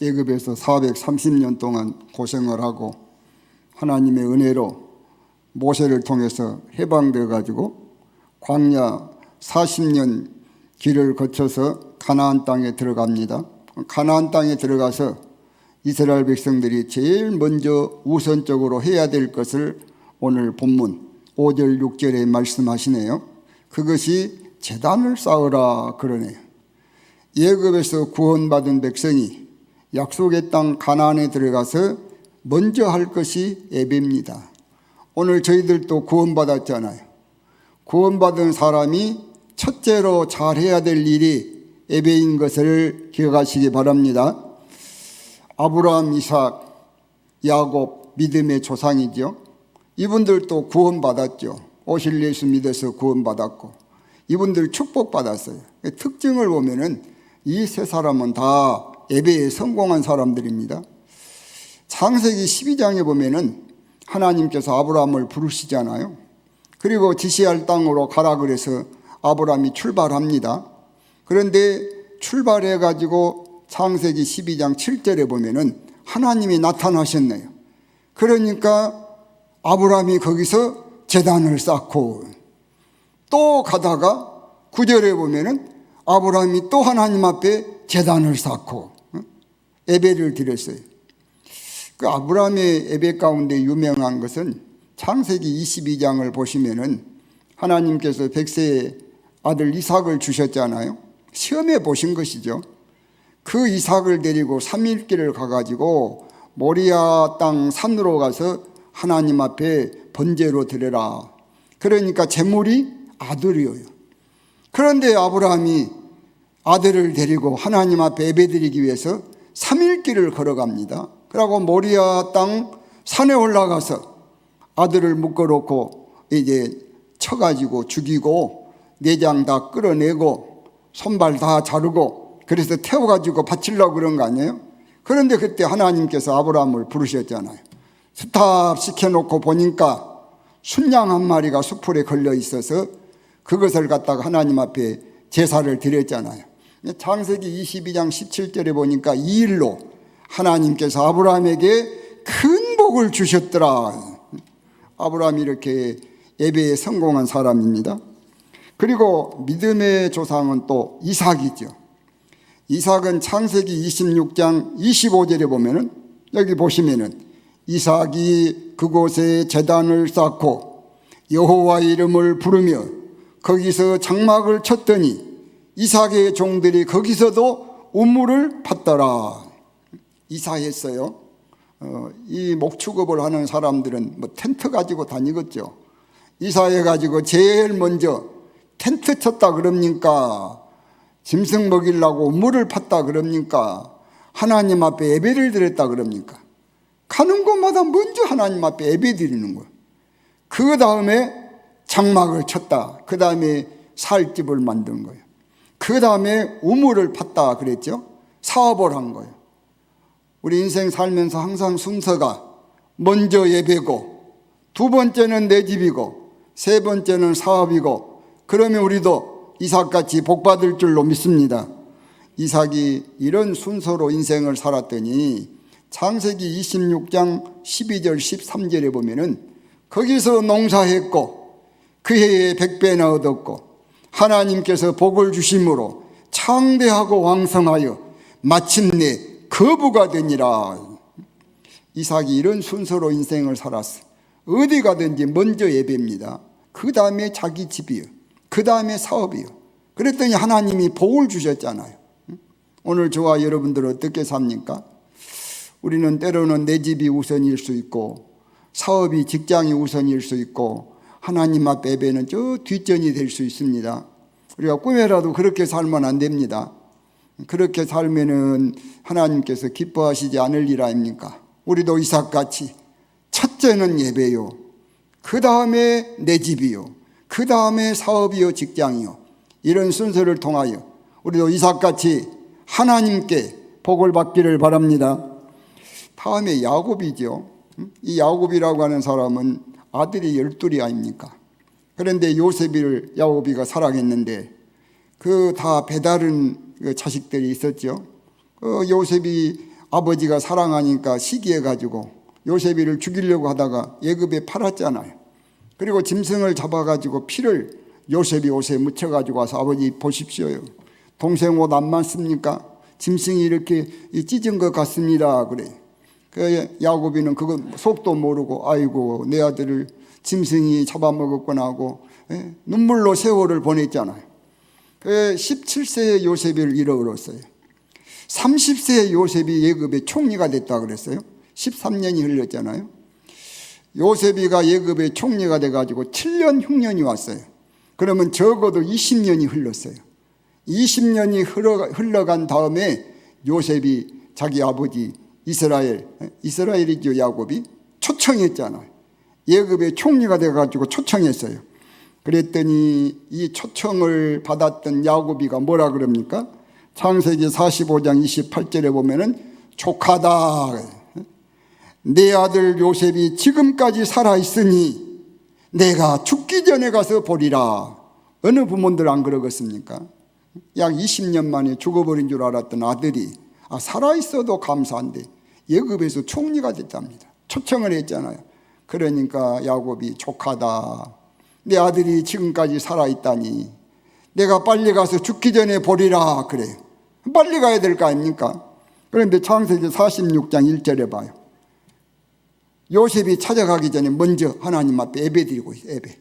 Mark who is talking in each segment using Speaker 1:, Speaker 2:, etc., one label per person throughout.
Speaker 1: 예급에서 430년 동안 고생을 하고 하나님의 은혜로 모세를 통해서 해방되어 가지고 광야 40년 길을 거쳐서 가나안 땅에 들어갑니다. 가나안 땅에 들어가서 이스라엘 백성들이 제일 먼저 우선적으로 해야 될 것을 오늘 본문 5절 6절에 말씀하시네요. 그것이 재단을 쌓으라 그러네요. 예급에서 구원받은 백성이 약속의 땅 가나안에 들어가서 먼저 할 것이 예배입니다. 오늘 저희들도 구원받았잖아요. 구원받은 사람이 첫째로 잘해야 될 일이 예배인 것을 기억하시기 바랍니다. 아브라함, 이삭, 야곱 믿음의 조상이죠. 이분들도 구원받았죠. 오실 예수 믿어서 구원받았고 이분들 축복받았어요. 특징을 보면은 이 세 사람은 다 예배에 성공한 사람들입니다. 창세기 12장에 보면은 하나님께서 아브라함을 부르시잖아요. 그리고 지시할 땅으로 가라 그래서 아브라함이 출발합니다. 그런데 출발해 가지고 창세기 12장 7절에 보면은 하나님이 나타나셨네요. 그러니까 아브라함이 거기서 재단을 쌓고 또 가다가 9절에 보면은 아브라함이 또 하나님 앞에 재단을 쌓고 예배를 드렸어요. 그 아브라함의 예배 가운데 유명한 것은 창세기 22장을 보시면은 하나님께서 백세의 아들 이삭을 주셨잖아요. 시험해 보신 것이죠. 그 이삭을 데리고 3일길을 가가지고 모리아 땅 산으로 가서 하나님 앞에 번제로 드려라. 그러니까 제물이 아들이에요. 그런데 아브라함이 아들을 데리고 하나님 앞에 예배드리기 위해서 3일길을 걸어갑니다. 그리고 모리아 땅 산에 올라가서 아들을 묶어놓고 이제 쳐가지고 죽이고 내장 다 끌어내고 손발 다 자르고 그래서 태워가지고 바치려고 그런 거 아니에요? 그런데 그때 하나님께서 아브라함을 부르셨잖아요. 스탑 시켜놓고 보니까 순양 한 마리가 수풀에 걸려 있어서 그것을 갖다가 하나님 앞에 제사를 드렸잖아요. 창세기 22장 17절에 보니까 이 일로 하나님께서 아브라함에게 큰 복을 주셨더라. 아브라함이 이렇게 예배에 성공한 사람입니다. 그리고 믿음의 조상은 또 이삭이죠. 이삭은 창세기 26장 25절에 보면은 여기 보시면은 이삭이 그곳에 재단을 쌓고 여호와 이름을 부르며 거기서 장막을 쳤더니 이삭의 종들이 거기서도 우물을 팠더라. 이사했어요. 어, 이 목축업을 하는 사람들은 뭐 텐트 가지고 다니겠죠. 이사해 가지고 제일 먼저 텐트 쳤다 그럽니까? 짐승 먹이려고 물을 팠다 그럽니까? 하나님 앞에 예배를 드렸다 그럽니까? 가는 곳마다 먼저 하나님 앞에 예배 드리는 거예요. 그 다음에 장막을 쳤다. 그 다음에 살집을 만든 거예요. 그 다음에 우물을 팠다 그랬죠. 사업을 한 거예요. 우리 인생 살면서 항상 순서가 먼저 예배고 두 번째는 내 집이고 세 번째는 사업이고 그러면 우리도 이삭같이 복받을 줄로 믿습니다. 이삭이 이런 순서로 인생을 살았더니 창세기 26장 12절 13절에 보면은 거기서 농사했고 그 해에 백배나 얻었고 하나님께서 복을 주심으로 창대하고 왕성하여 마침내 거부가 되니라. 이삭이 이런 순서로 인생을 살았어. 어디 가든지 먼저 예배입니다. 그 다음에 자기 집이요. 그 다음에 사업이요. 그랬더니 하나님이 복을 주셨잖아요. 오늘 저와 여러분들 어떻게 삽니까? 우리는 때로는 내 집이 우선일 수 있고 사업이 직장이 우선일 수 있고 하나님 앞 예배는 저 뒷전이 될 수 있습니다. 우리가 꿈에라도 그렇게 살면 안 됩니다. 그렇게 살면은 하나님께서 기뻐하시지 않을 일 아닙니까? 우리도 이삭같이 첫째는 예배요. 그 다음에 내 집이요. 그 다음에 사업이요, 직장이요. 이런 순서를 통하여 우리도 이삭같이 하나님께 복을 받기를 바랍니다. 다음에 야곱이죠. 이 야곱이라고 하는 사람은 아들이 열둘이 아닙니까? 그런데 요셉이를 야곱이가 사랑했는데 그 다 배다른 그 자식들이 있었죠. 그 요셉이 아버지가 사랑하니까 시기해 가지고 요셉이를 죽이려고 하다가 예급에 팔았잖아요. 그리고 짐승을 잡아 가지고 피를 요셉이 옷에 묻혀 가지고 와서 아버지 보십시오요. 동생 옷 안 맞습니까? 짐승이 이렇게 찢은 것 같습니다. 그래. 그 야곱이는 그거 속도 모르고 아이고 내 아들을 짐승이 잡아먹었구나 하고 예? 눈물로 세월을 보냈잖아요. 그 17세의 요셉을 잃어버렸어요. 30세의 요셉이 예급의 총리가 됐다 그랬어요. 13년이 흘렀잖아요. 요셉이가 예급의 총리가 돼가지고 7년 흉년이 왔어요. 그러면 적어도 20년이 흘렀어요. 20년이 흘러간 다음에 요셉이 자기 아버지 이스라엘, 이스라엘이죠, 야곱이 초청했잖아요. 예급의 총리가 돼가지고 초청했어요. 그랬더니 이 초청을 받았던 야곱이가 뭐라 그럽니까? 창세기 45장 28절에 보면은 족하다. 내 아들 요셉이 지금까지 살아있으니 내가 죽기 전에 가서 보리라. 어느 부모들 안 그러겠습니까? 약 20년 만에 죽어버린 줄 알았던 아들이 아, 살아있어도 감사한데 예급에서 총리가 됐답니다. 초청을 했잖아요. 그러니까 야곱이 족하다. 내 아들이 지금까지 살아있다니 내가 빨리 가서 죽기 전에 보리라 그래요. 빨리 가야 될 거 아닙니까? 그런데 창세기 46장 1절에 봐요. 요셉이 찾아가기 전에 먼저 하나님 앞에 예배 드리고 있어요. 예배.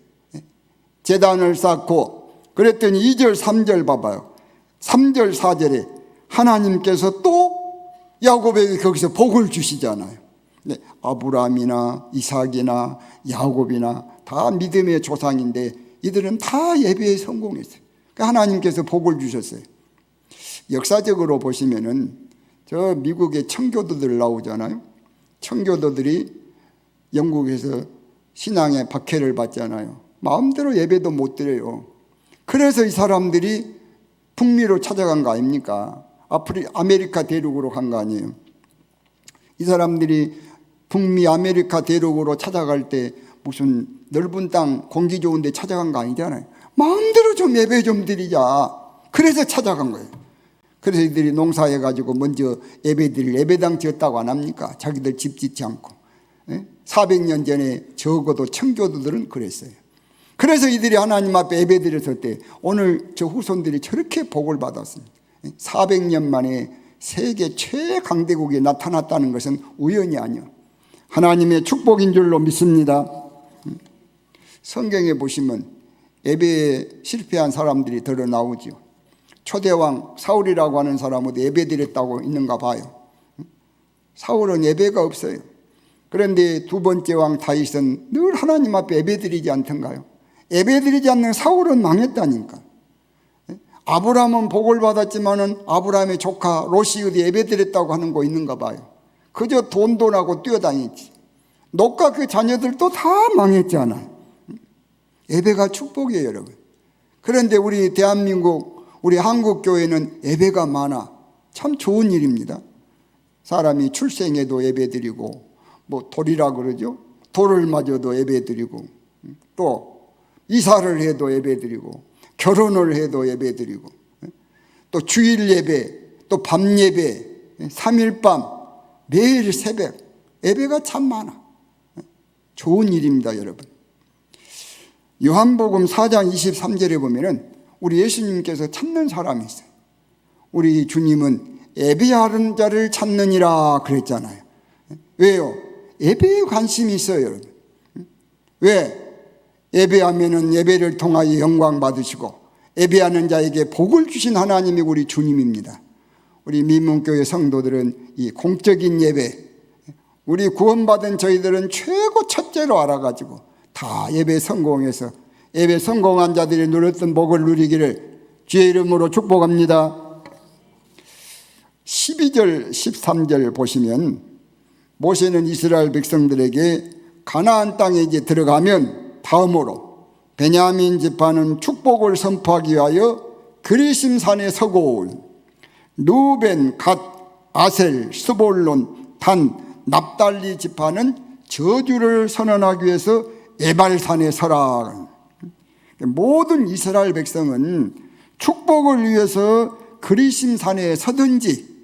Speaker 1: 재단을 쌓고 그랬더니 2절 3절 봐봐요. 3절 4절에 하나님께서 또 야곱에게 거기서 복을 주시잖아요. 네, 아브라함이나 이삭이나 야곱이나 다 믿음의 조상인데 이들은 다 예배에 성공했어요. 그러니까 하나님께서 복을 주셨어요. 역사적으로 보시면은 저 미국의 청교도들 나오잖아요. 청교도들이 영국에서 신앙의 박해를 받잖아요. 마음대로 예배도 못 드려요. 그래서 이 사람들이 북미로 찾아간 거 아닙니까? 아프리 아메리카 대륙으로 간 거 아니에요. 이 사람들이 북미 아메리카 대륙으로 찾아갈 때 무슨 넓은 땅 공기 좋은 데 찾아간 거 아니잖아요. 마음대로 좀 예배 좀 드리자. 그래서 찾아간 거예요. 그래서 이들이 농사해 가지고 먼저 예배 드릴 예배당 지었다고 안 합니까? 자기들 집 짓지 않고. 400년 전에 적어도 청교도들은 그랬어요. 그래서 이들이 하나님 앞에 예배 드렸을 때 오늘 저 후손들이 저렇게 복을 받았습니다. 400년 만에 세계 최강대국이 나타났다는 것은 우연이 아니요. 하나님의 축복인 줄로 믿습니다. 성경에 보시면 예배에 실패한 사람들이 드러나오죠. 초대왕 사울이라고 하는 사람은 예배 드렸다고 있는가 봐요. 사울은 예배가 없어요. 그런데 두 번째 왕 다윗은 늘 하나님 앞에 예배 드리지 않던가요? 예배 드리지 않는 사울은 망했다니까. 아브라함은 복을 받았지만은 아브라함의 조카 롯이 어디 예배 드렸다고 하는 거 있는가 봐요. 그저 돈돈하고 뛰어다니지. 녹과 그 자녀들도 다 망했잖아. 예배가 축복이에요, 여러분. 그런데 우리 대한민국, 우리 한국 교회는 예배가 많아. 참 좋은 일입니다. 사람이 출생에도 예배 드리고, 뭐 돌이라 그러죠. 돌을 맞아도 예배 드리고, 또 이사를 해도 예배 드리고, 결혼을 해도 예배 드리고, 또 주일 예배, 또 밤 예배, 3일 밤, 매일 새벽, 예배가 참 많아. 좋은 일입니다, 여러분. 요한복음 4장 23절에 보면은 우리 예수님께서 찾는 사람이 있어요. 우리 주님은 예배하는 자를 찾느니라 그랬잖아요. 왜요? 예배에 관심이 있어요, 여러분. 왜? 예배하면은 예배를 통하여 영광 받으시고 예배하는 자에게 복을 주신 하나님이 우리 주님입니다. 우리 민문교회 성도들은 이 공적인 예배, 우리 구원받은 저희들은 최고 첫째로 알아가지고 다 예배 성공해서 예배 성공한 자들이 누렸던 복을 누리기를 주의 이름으로 축복합니다. 12절, 13절 보시면 모세는 이스라엘 백성들에게 가나안 땅에 이제 들어가면 다음으로 베냐민 지파는 축복을 선포하기 위하여 그리심 산에 서고 누벤, 갓, 아셀, 스볼론, 단, 납달리 지파는 저주를 선언하기 위해서 에발산에 서라. 모든 이스라엘 백성은 축복을 위해서 그리심산에 서든지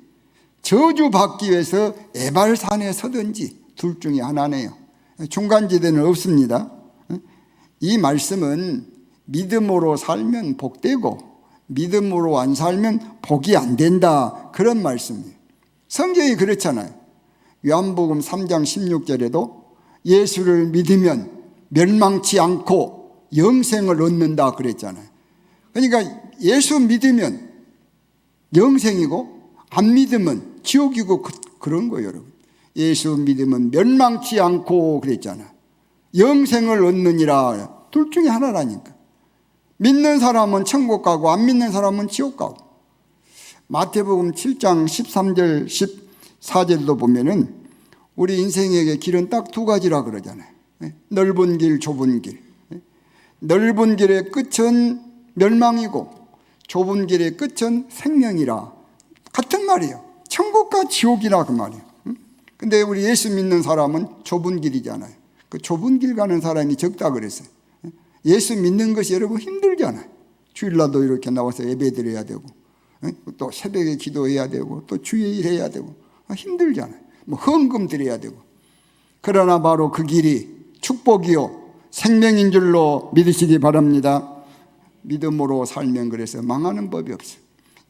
Speaker 1: 저주 받기 위해서 에발산에 서든지 둘 중에 하나네요. 중간지대는 없습니다. 이 말씀은 믿음으로 살면 복되고 믿음으로 안 살면 복이 안 된다. 그런 말씀이에요. 성경이 그렇잖아요. 요한복음 3장 16절에도 예수를 믿으면 멸망치 않고 영생을 얻는다 그랬잖아요. 그러니까 예수 믿으면 영생이고 안 믿으면 지옥이고 그, 런 거예요, 여러분. 예수 믿으면 멸망치 않고 그랬잖아. 영생을 얻느니라. 둘 중에 하나라니까. 믿는 사람은 천국 가고 안 믿는 사람은 지옥 가고. 마태복음 7장 13절 14절도 보면은 우리 인생에게 길은 딱 두 가지라 그러잖아요. 예? 넓은 길, 좁은 길. 예? 넓은 길의 끝은 멸망이고 좁은 길의 끝은 생명이라. 같은 말이에요. 천국과 지옥이라 그 말이에요. 근데 우리 예수 믿는 사람은 좁은 길이잖아요. 그 좁은 길 가는 사람이 적다 그랬어요. 예수 믿는 것이 여러분 힘들잖아요. 주일날도 이렇게 나와서 예배 드려야 되고, 또 새벽에 기도해야 되고, 또 주일 해야 되고, 아, 힘들잖아요. 뭐 헌금 드려야 되고. 그러나 바로 그 길이 축복이요, 생명인 줄로 믿으시기 바랍니다. 믿음으로 살면 그래서 망하는 법이 없어요.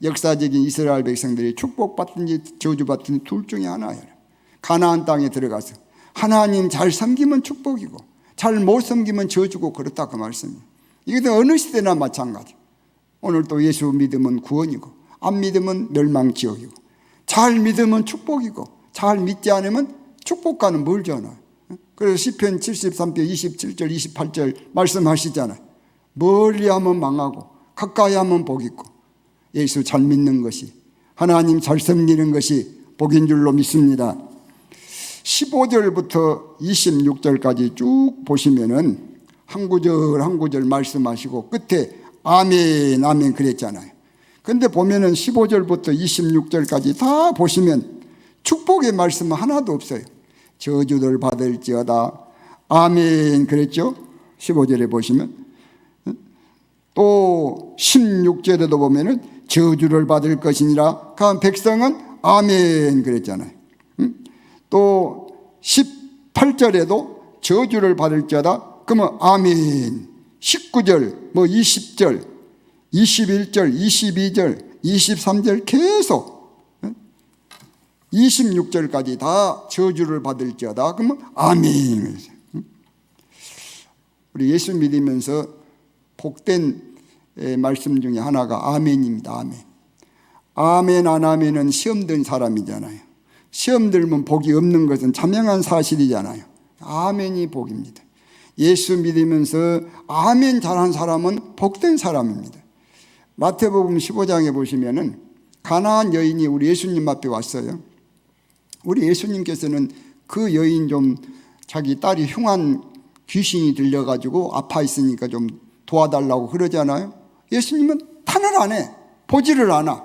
Speaker 1: 역사적인 이스라엘 백성들이 축복받든지 저주받든지 둘 중에 하나예요. 가나안 땅에 들어가서 하나님 잘 섬기면 축복이고 잘 못 섬기면 저주고 그렇다 그 말씀이에요. 이게 어느 시대나 마찬가지. 오늘 또 예수 믿으면 구원이고 안 믿으면 멸망 지옥이고 잘 믿으면 축복이고 잘 믿지 않으면 축복과는 멀지 않아요. 그래서 시편 73편 27절 28절 말씀하시잖아요. 멀리 하면 망하고 가까이 하면 복 있고 예수 잘 믿는 것이 하나님 잘 섬기는 것이 복인 줄로 믿습니다. 15절부터 26절까지 쭉 보시면은 한 구절 한 구절 말씀하시고 끝에 아멘 아멘 그랬잖아요. 근데 보면은 15절부터 26절까지 다 보시면 축복의 말씀은 하나도 없어요. 저주를 받을지어다. 아멘 그랬죠? 15절에 보시면 또 16절에도 보면은 저주를 받을 것이니라. 그 백성은 아멘 그랬잖아요. 또 18절에도 저주를 받을지어다. 그러면 아멘. 19절, 뭐 20절, 21절, 22절, 23절 계속 26절까지 다 저주를 받을지어다. 그러면 아멘. 우리 예수 믿으면서 복된 말씀 중에 하나가 아멘입니다. 아멘. 아멘 안 하면은 시험 든 사람이잖아요. 시험 들면 복이 없는 것은 자명한 사실이잖아요. 아멘이 복입니다. 예수 믿으면서 아멘 잘한 사람은 복된 사람입니다. 마태복음 15장에 보시면은 가나안 여인이 우리 예수님 앞에 왔어요. 우리 예수님께서는 그 여인 좀 자기 딸이 흉한 귀신이 들려가지고 아파 있으니까 좀 도와달라고 그러잖아요. 예수님은 탄을 안 해. 보지를 않아.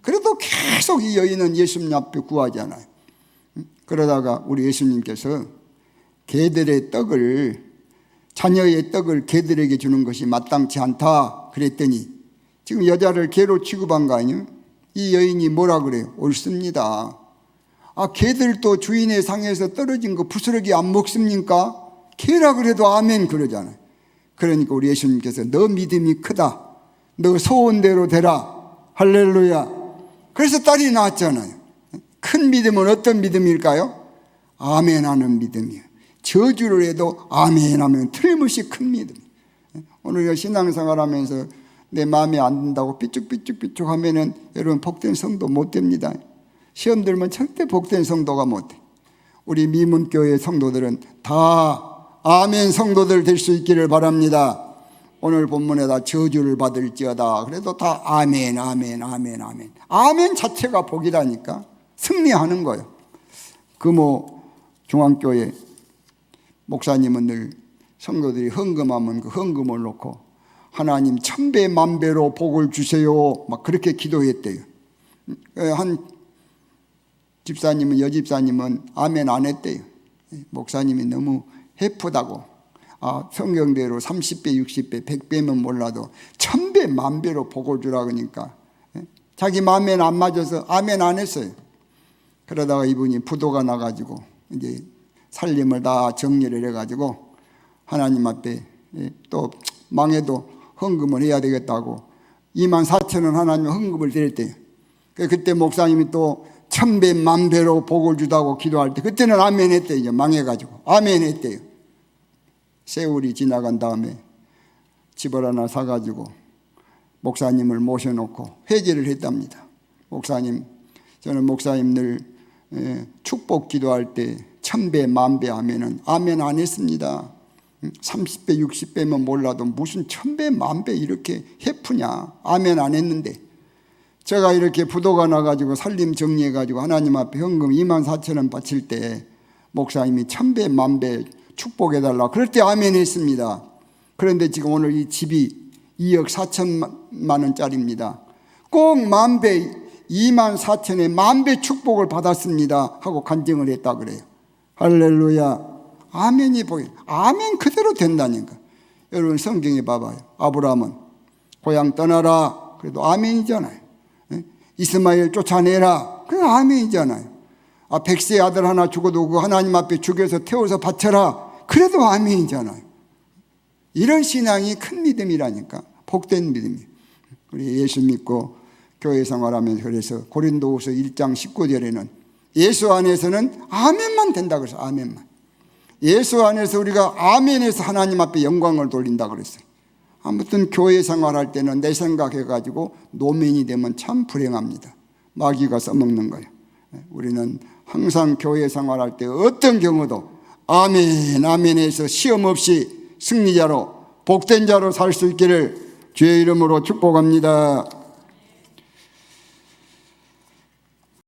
Speaker 1: 그래도 계속 이 여인은 예수님 앞에 구하잖아요. 그러다가 우리 예수님께서 개들의 떡을 자녀의 떡을 개들에게 주는 것이 마땅치 않다 그랬더니 지금 여자를 개로 취급한 거 아니에요? 이 여인이 뭐라 그래요? 옳습니다. 아, 개들도 주인의 상에서 떨어진 거 부스러기 안 먹습니까? 개라 그래도 아멘 그러잖아요. 그러니까 우리 예수님께서 너 믿음이 크다. 너 소원대로 되라. 할렐루야. 그래서 딸이 나왔잖아요. 큰 믿음은 어떤 믿음일까요? 아멘 하는 믿음이에요. 저주를 해도 아멘 하면 틀림없이 큰 믿음. 오늘 신앙생활 하면서 내 마음에 안 든다고 삐쭉삐쭉삐쭉 하면은 여러분 복된 성도 못 됩니다. 시험 들면 절대 복된 성도가 못 돼. 우리 미문교회 성도들은 다 아멘 성도들 될 수 있기를 바랍니다. 오늘 본문에다 저주를 받을지어다. 그래도 다 아멘, 아멘, 아멘, 아멘. 아멘 자체가 복이라니까. 승리하는 거예요. 금호 중앙교회 목사님은 늘 성도들이 헌금하면 그 헌금을 놓고 하나님 천배 만배로 복을 주세요. 막 그렇게 기도했대요. 한 집사님은 여집사님은 아멘 안 했대요. 목사님이 너무 해프다고 아, 성경대로 30배, 60배, 100배면 몰라도 1000배, 만배로 복을 주라 그러니까 예? 자기 마음에는 안 맞아서 아멘 안 했어요. 그러다가 이분이 부도가 나가지고 이제 살림을 다 정리를 해가지고 하나님 앞에 예, 또 망해도 헌금을 해야 되겠다고 2만 4천 원 하나님 헌금을 드렸대요. 그- 그때 목사님이 또 천배 만배로 복을 주다고 기도할 때 그때는 아멘 했대요. 망해가지고 아멘 했대요. 세월이 지나간 다음에 집을 하나 사가지고 목사님을 모셔놓고 회개를 했답니다. 목사님, 저는 목사님들 예, 축복 기도할 때 천배 만배 하면은 아멘 안 했습니다. 30배 60배면 몰라도 무슨 천배 만배 이렇게 해프냐 아멘 안 했는데 제가 이렇게 부도가 나가지고 살림 정리해가지고 하나님 앞에 현금 2만 4천 원 바칠 때 목사님이 천배 만배 축복해달라 그럴 때 아멘 했습니다. 그런데 지금 오늘 이 집이 2억 4천만 원짜리입니다. 꼭 만배 2만 4천에 만배 축복을 받았습니다 하고 간증을 했다 그래요. 할렐루야. 아멘이 보여. 아멘 그대로 된다니까. 여러분 성경에 봐봐요. 아브라함은 고향 떠나라. 그래도 아멘이잖아요. 예? 이스마엘 쫓아내라. 그 아멘이잖아요. 아, 백세 아들 하나 죽어도 그 하나님 앞에 죽여서 태워서 바쳐라. 그래도 아멘이잖아요. 이런 신앙이 큰 믿음이라니까. 복된 믿음이. 우리 예수 믿고 교회 생활하면서 그래서 고린도후서 1장 19절에는 예수 안에서는 아멘만 된다 그래서 아멘만. 예수 안에서 우리가 아멘에서 하나님 앞에 영광을 돌린다 그랬어요. 아무튼 교회 생활할 때는 내 생각해 가지고 노멘이 되면 참 불행합니다. 마귀가 써먹는 거예요. 우리는 항상 교회 생활할 때 어떤 경우도 아멘 아멘에서 시험 없이 승리자로 복된 자로 살 수 있기를 주의 이름으로 축복합니다.